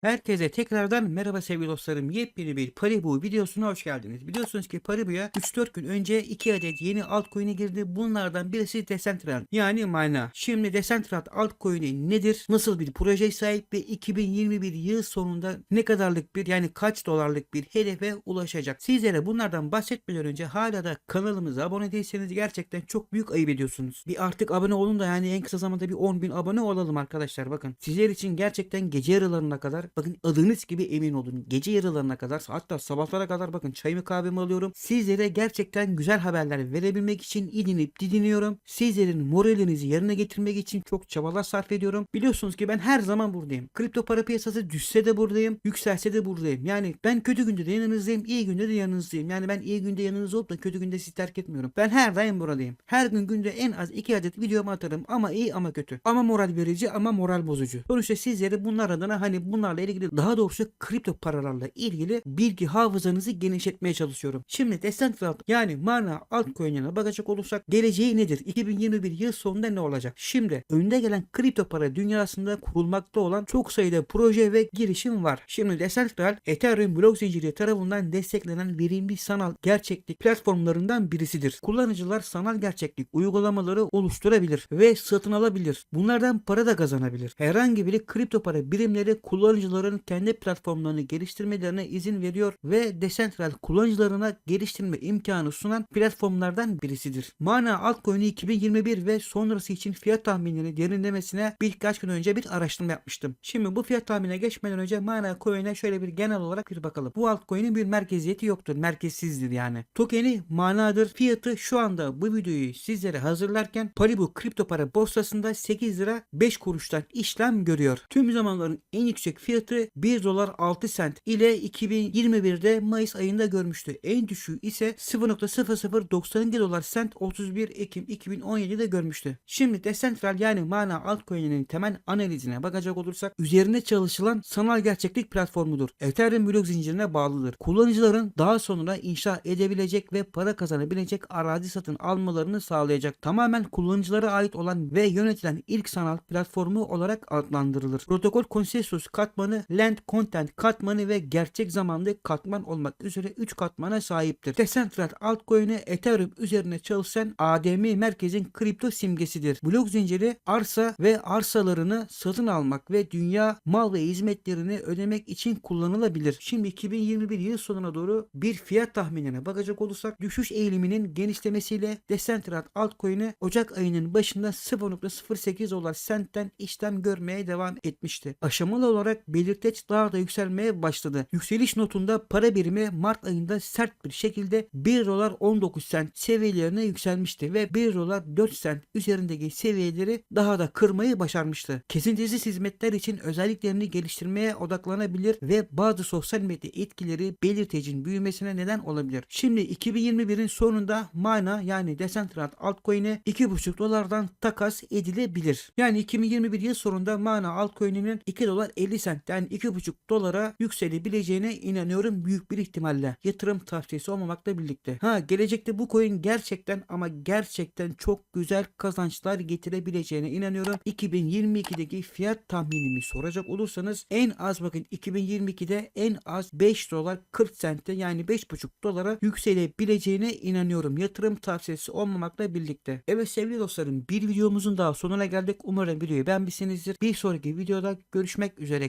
Herkese tekrardan merhaba sevgili dostlarım. Yepyeni bir Paribu videosuna hoş geldiniz. Biliyorsunuz ki Paribu'ya 3-4 gün önce 2 adet yeni altcoin'i girdi. Bunlardan birisi Decentraland yani Mana. Şimdi Decentraland altcoin'i nedir? Nasıl bir proje sahip ve 2021 yıl sonunda ne kadarlık bir yani kaç dolarlık bir hedefe ulaşacak? Sizlere bunlardan bahsetmeden önce hala da kanalımıza abone değilseniz gerçekten çok büyük ayıp ediyorsunuz. Bir artık abone olun da yani en kısa zamanda bir 10.000 abone olalım arkadaşlar. Bakın sizler için gerçekten gece yarılarına kadar bakın adınız gibi emin olun. Gece yarılarına kadar hatta sabahlara kadar bakın çayımı kahvemi alıyorum. Sizlere gerçekten güzel haberler verebilmek için idinip didiniyorum. Sizlerin moralinizi yerine getirmek için çok çabalar sarf ediyorum. Biliyorsunuz ki ben her zaman buradayım. Kripto para piyasası düşse de buradayım. Yükselse de buradayım. Yani ben kötü günde de yanınızdayım. iyi günde de yanınızdayım. Yani ben iyi günde yanınızda olup da kötü günde sizi terk etmiyorum. Ben her daim buradayım. Her gün günde en az iki adet videomu atarım. Ama iyi ama kötü. Ama moral verici ama moral bozucu. Sonuçta sizlere bunlar adına hani bunlarla ilgili daha doğrusu kripto paralarla ilgili bilgi hafızanızı genişletmeye çalışıyorum. Şimdi Decentraland yani Mana altcoin'ine bakacak olursak geleceği nedir? 2021 yıl sonunda ne olacak? Şimdi önde gelen kripto para dünyasında kurulmakta olan çok sayıda proje ve girişim var. Şimdi Decentraland Ethereum blok zinciri tarafından desteklenen verimli sanal gerçeklik platformlarından birisidir. Kullanıcılar sanal gerçeklik uygulamaları oluşturabilir ve satın alabilir. Bunlardan para da kazanabilir. Herhangi bir kripto para birimleri kullanıcıların kendi platformlarını geliştirmelerine izin veriyor ve Decentral kullanıcılarına geliştirme imkanı sunan platformlardan birisidir. Mana altcoin'i 2021 ve sonrası için fiyat tahminini derinlemesine birkaç gün önce bir araştırma yapmıştım. Şimdi bu fiyat tahminine geçmeden önce Mana coin'e şöyle bir genel olarak bir bakalım. Bu altcoin'in bir merkeziyeti yoktur. Merkezsizdir yani. Token'i Mana'dır. Fiyatı şu anda bu videoyu sizlere hazırlarken Paribu kripto para borsasında 8 lira 5 kuruştan işlem görüyor. Tüm zamanların en yüksek fiyatı 1 dolar 6 sent ile 2021'de Mayıs ayında görmüştü. En düşüğü ise 0.0092 dolar sent 31 Ekim 2017'de görmüştü. Şimdi Decentral yani Mana altcoin'inin temel analizine bakacak olursak üzerine çalışılan sanal gerçeklik platformudur. Ethereum blok zincirine bağlıdır. Kullanıcıların daha sonra inşa edebilecek ve para kazanabilecek arazi satın almalarını sağlayacak. Tamamen kullanıcılara ait olan ve yönetilen ilk sanal platformu olarak adlandırılır. Protokol konsensus katmanı, land content katmanı ve gerçek zamanlı katman olmak üzere 3 katmana sahiptir. Decentral altcoin'i Ethereum üzerine çalışan ADM merkezin kripto simgesidir. Blok zinciri arsa ve arsalarını satın almak ve dünya mal ve hizmetlerini ödemek için kullanılabilir. Şimdi 2021 yıl sonuna doğru bir fiyat tahminine bakacak olursak düşüş eğiliminin genişlemesiyle Decentral altcoin'i Ocak ayının başında 0.08 dolar sentten işlem görmeye devam etmişti. Aşamalı olarak belirteç daha da yükselmeye başladı. Yükseliş notunda para birimi Mart ayında sert bir şekilde 1 dolar 19 sent seviyelerine yükselmişti ve 1 dolar 4 sent üzerindeki seviyeleri daha da kırmayı başarmıştı. Kesintisiz hizmetler için özelliklerini geliştirmeye odaklanabilir ve bazı sosyal medya etkileri belirtecin büyümesine neden olabilir. Şimdi 2021'in sonunda Mana yani Decentraland altcoin'e 2,5 dolardan takas edilebilir. Yani 2021 yıl sonunda Mana altcoin'inin 2 dolar 50 sentten 2,5 dolara yükselebileceğine inanıyorum büyük bir ihtimalle. Yatırım tavsiyesi olmamakla birlikte. Ha gelecekte bu coin gerçekten ama gerçekten çok güzel kazançlar getirebileceğine inanıyorum. 2022'deki fiyat tahminimi soracak olursanız en az bakın 2022'de en az 5 dolar 40 sente yani 5,5 dolara yükselebileceğine inanıyorum. Yatırım tavsiyesi olmamakla birlikte. Evet sevgili dostlarım bir videomuzun daha sonuna geldik. Umarım videoyu beğenmişsinizdir. Bir sonraki videoda görüşmek üzere.